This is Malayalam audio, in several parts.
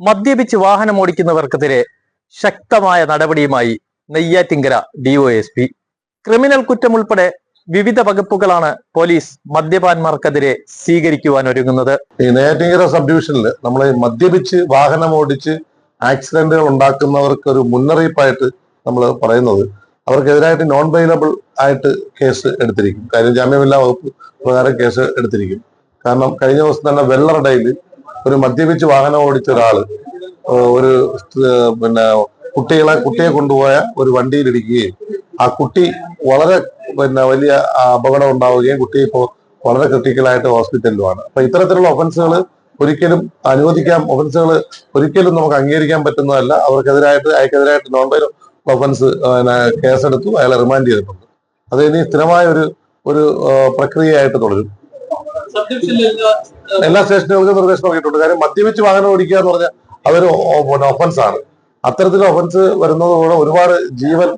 മദ്യപിച്ച് വാഹനം ഓടിക്കുന്നവർക്കെതിരെ ശക്തമായ നടപടിയുമായി നെയ്യാറ്റിങ്കര ഡിഒഎസ്പി ക്രിമിനൽ കുറ്റം ഉൾപ്പെടെ വിവിധ വകുപ്പുകളാണ് പോലീസ് മദ്യപാന്മാർക്കെതിരെ സ്വീകരിക്കുവാൻ ഒരുങ്ങുന്നത്. ഈ നെയ്യാറ്റിങ്കര സബ് ഡിവിഷനിൽ നമ്മൾ മദ്യപിച്ച് വാഹനം ഓടിച്ച് ആക്സിഡന്റുകൾ ഉണ്ടാക്കുന്നവർക്ക് ഒരു മുന്നറിയിപ്പായിട്ട് നമ്മൾ പറയുന്നത്. അവർക്കെതിരായിട്ട് നോൺ വൈലബിൾ ആയിട്ട് കേസ് എടുത്തിരിക്കും. കാര്യം ജാമ്യമില്ലാ വകുപ്പ് പ്രകാരം കേസ് എടുത്തിരിക്കും. കാരണം കഴിഞ്ഞ ദിവസം തന്നെ വെള്ളറടയിൽ ഒരു മദ്യപിച്ച് വാഹനം ഓടിച്ച ഒരാൾ ഒരു പിന്നെ കുട്ടികളെ കുട്ടിയെ കൊണ്ടുപോയ ഒരു വണ്ടിയിൽ ഇടിക്കുകയും ആ കുട്ടി വളരെ പിന്നെ വലിയ അപകടം ഉണ്ടാവുകയും കുട്ടി ഇപ്പോൾ വളരെ ക്രിട്ടിക്കലായിട്ട് ഹോസ്പിറ്റലിലുമാണ്. അപ്പൊ ഇത്തരത്തിലുള്ള ഒഫൻസുകൾ ഒരിക്കലും അനുവദിക്കാൻ ഒഫൻസുകൾ ഒരിക്കലും നമുക്ക് അംഗീകരിക്കാൻ പറ്റുന്നതല്ല. അവർക്കെതിരായിട്ട് അയക്കെതിരായിട്ട് നോൺ ബൈൽ ഒഫൻസ് കേസെടുത്തു. അയാളെ റിമാൻഡ് ചെയ്തിട്ടുണ്ട്. അത് ഇനി സ്ഥിരമായ ഒരു ഒരു പ്രക്രിയയായിട്ട് തുടരും. എല്ലാ സ്റ്റേഷനുകൾക്കും നിർദ്ദേശം നൽകിയിട്ടുണ്ട്. കാര്യം മദ്യപിച്ച് വാഹനം ഓടിക്കുക എന്ന് പറഞ്ഞാൽ അതൊരു ഒഫൻസ് ആണ്. അത്തരത്തിൽ ഒഫൻസ് വരുന്നതോടെ ഒരുപാട് ജീവൻ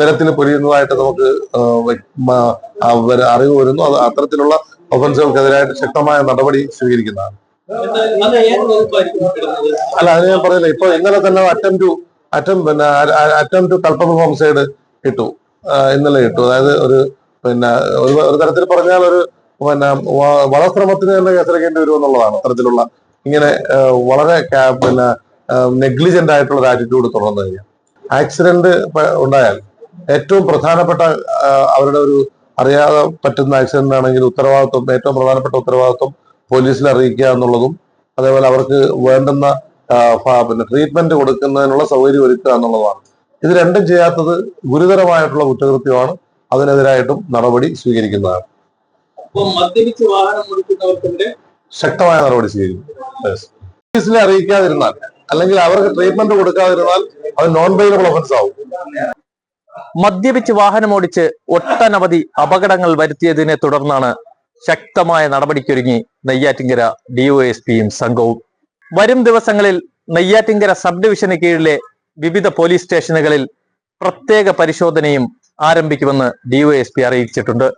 നിരത്തിൽ പൊരിയുന്നതായിട്ട് നമുക്ക് അറിവ് വരുന്നു. അത് അത്തരത്തിലുള്ള ഒഫൻസുകൾക്കെതിരായിട്ട് ശക്തമായ നടപടി സ്വീകരിക്കുന്നതാണ്. അല്ല അത് ഞാൻ പറഞ്ഞില്ല ഇപ്പൊ ഇന്നലെ തന്നെ അറ്റം ടു അറ്റം പിന്നെ അറ്റം ടു കൽപ്പം ഹോംസൈഡ് ഇട്ടു. ഇന്നലെ ഇട്ടു. അതായത് ഒരു പിന്നെ ഒരു ഒരു തരത്തിൽ പറഞ്ഞാൽ ഒരു പിന്നെ വളശ്രമത്തിന് തന്നെ കേസെടുക്കേണ്ടി വരും എന്നുള്ളതാണ്. അത്തരത്തിലുള്ള ഇങ്ങനെ വളരെ പിന്നെ നെഗ്ലിജന്റ് ആയിട്ടുള്ള ഒരു ആറ്റിറ്റ്യൂഡ് തുടർന്നു കഴിഞ്ഞാൽ ആക്സിഡന്റ് ഉണ്ടായാൽ ഏറ്റവും പ്രധാനപ്പെട്ട അവരുടെ ഒരു അറിയാതെ പറ്റുന്ന ആക്സിഡന്റ് ആണെങ്കിൽ ഉത്തരവാദിത്വം ഏറ്റവും പ്രധാനപ്പെട്ട ഉത്തരവാദിത്വം പോലീസിൽ അറിയിക്കുക എന്നുള്ളതും അതേപോലെ അവർക്ക് വേണ്ടുന്ന പിന്നെ ട്രീറ്റ്മെന്റ് കൊടുക്കുന്നതിനുള്ള സൗകര്യം ഒരുക്കുക എന്നുള്ളതാണ് ഇത് രണ്ടും ചെയ്യാത്തത് ഗുരുതരമായിട്ടുള്ള കുറ്റകൃത്യമാണ്. അതിനെതിരായിട്ടും നടപടി സ്വീകരിക്കുന്നതാണ്. അപ്പൊ മദ്യപിച്ച് വാഹനം ഓടിക്കുന്നവർക്കെതിരെ ശക്തമായ നടപടി സ്വീകരിക്കും. പോലീസിനെ അറിയിക്കാതിരുന്നാൽ അല്ലെങ്കിൽ അവർക്ക് ട്രീറ്റ്മെന്റ് കൊടുക്കാതിരുന്നാൽ അത് നോൺ ബൈലബിൾ ഒഫൻസ് ആവും. മദ്യപിച്ച് വാഹനമോടിച്ച് ഒട്ടനവധി അപകടങ്ങൾ വരുത്തിയതിനെ തുടർന്നാണ് ശക്തമായ നടപടിക്കൊരുങ്ങി നെയ്യാറ്റിങ്കര ഡിഒഎസ്പിയും സംഘവും. വരും ദിവസങ്ങളിൽ നെയ്യാറ്റിങ്കര സബ് ഡിവിഷന് കീഴിലെ വിവിധ പോലീസ് സ്റ്റേഷനുകളിൽ പ്രത്യേക പരിശോധനയും ആരംഭിക്കുമെന്ന് ഡിഒഎസ്പി അറിയിച്ചിട്ടുണ്ട്.